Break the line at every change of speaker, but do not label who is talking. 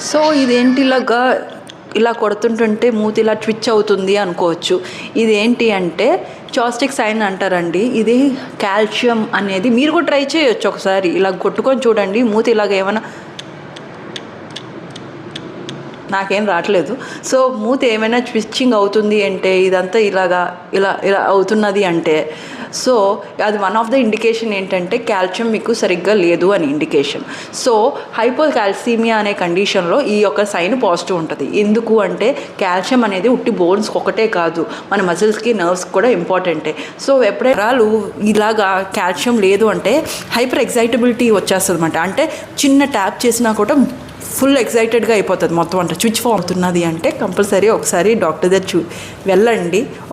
So ఇదేంటి ఇలాగా ఇలా కొడుతుంటుంటే మూతి ఇలా ట్విచ్ అవుతుంది అనుకోవచ్చు. ఇదేంటి అంటే చాస్టిక్ సైన్ అంటారండి. ఇది కాల్షియం అనేది మీరు కూడా ట్రై చేయొచ్చు ఒకసారి. ఇలా కొట్టుకొని చూడండి. మూతి ఇలాగ ఏమైనా నాకేం రావట్లేదు సో మూత ఏమైనా ట్విచ్చింగ్ అవుతుంది అంటే ఇదంతా ఇలాగా ఇలా ఇలా అవుతున్నది అంటే సో అది వన్ ఆఫ్ ద ఇండికేషన్ ఏంటంటే కాల్షియం మీకు సరిగ్గా లేదు అని ఇండికేషన్ సో హైపో కాల్సిమియా అనే కండిషన్లో ఈ యొక్క సైన్ పాజిటివ్ ఉంటుంది. ఎందుకు అంటే కాల్షియం అనేది ఉట్టి బోన్స్కి ఒకటే కాదు మన మజిల్స్కి నర్వ్స్కి కూడా ఇంపార్టెంటే సో ఎప్పుడైనా ఇలాగా కాల్షియం లేదు అంటే హైపర్ ఎగ్జైటబిలిటీ వచ్చేస్తుంది అనమాట అంటే చిన్న ట్యాప్ చేసినా కూడా ఫుల్ ఎక్సైటెడ్గా అయిపోతుంది మొత్తం అంటే స్విచ్ ఫామ్ అవుతున్నది అంటే కంపల్సరీ ఒకసారి డాక్టర్ దగ్గర చూ వెళ్ళండి.